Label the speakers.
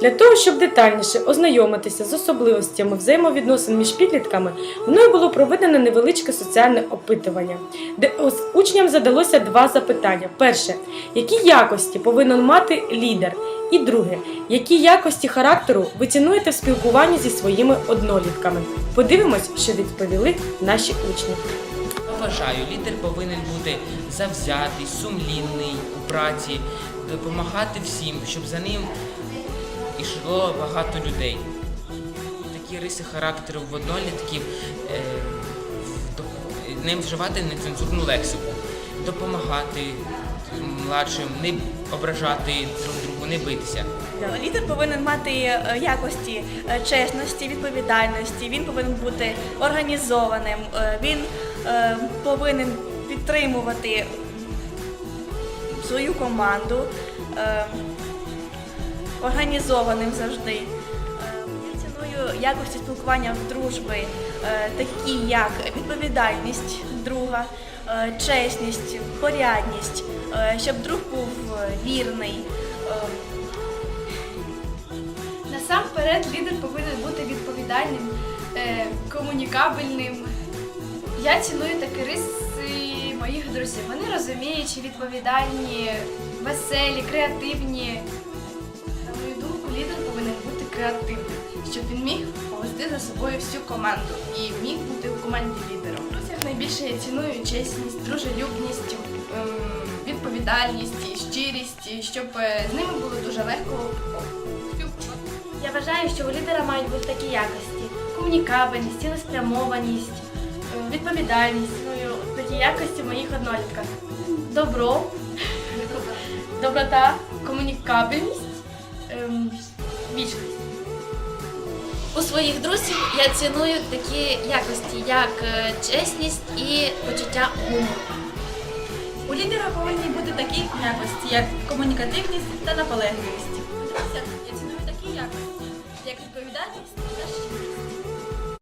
Speaker 1: Для того, щоб детальніше ознайомитися з особливостями взаємовідносин між підлітками, мною було проведено невеличке соціальне опитування, де учням задалося два запитання: перше, які якості повинен мати лідер? І друге, які якості характеру ви цінуєте в спілкуванні зі своїми однолітками? Подивимось, що відповіли наші учні.
Speaker 2: Вважаю, лідер повинен бути завзятий, сумлінний у праці, допомагати всім, щоб за ним йшло багато людей. Такі риси характеру в однолітків е, не вживати нецензурну лексику, допомагати младшим, не ображати друг другу, не битися.
Speaker 3: Лідер повинен мати е, якості е, чесності, відповідальності. Він повинен бути організованим. е, Він повинен підтримувати свою команду, організованим завжди. Е, Я ціную якості спілкування в дружби, е, такі як відповідальність друга, е, чесність, порядність, щоб друг був вірний.
Speaker 4: Насамперед лідер повинен бути відповідальним, комунікабельним. Я ціную такі риси моїх друзів. Вони розуміючі, відповідальні, веселі, креативні.
Speaker 5: Лідер повинен бути креативним, щоб він міг повести за собою всю команду і міг бути у команді лідером. Друзях найбільше я ціную чесність, дружелюбність, ем, відповідальність, і щирість, щоб е, з ними було дуже легко спілкуватися.
Speaker 6: Я вважаю, що у лідера мають бути такі якості: комунікабельність, цілеспрямованість, е, відповідальність. Ну, такі якості в моїх однолітках. Добро, доброта, комунікабельність, ем, вічність.
Speaker 7: У своїх друзів я ціную такі якості, як е, чесність і почуття гумору.
Speaker 3: У лідера повинні бути такі якості, як комунікативність та наполегливість.
Speaker 5: Я ціную такі якості, як відповідальність та щирість.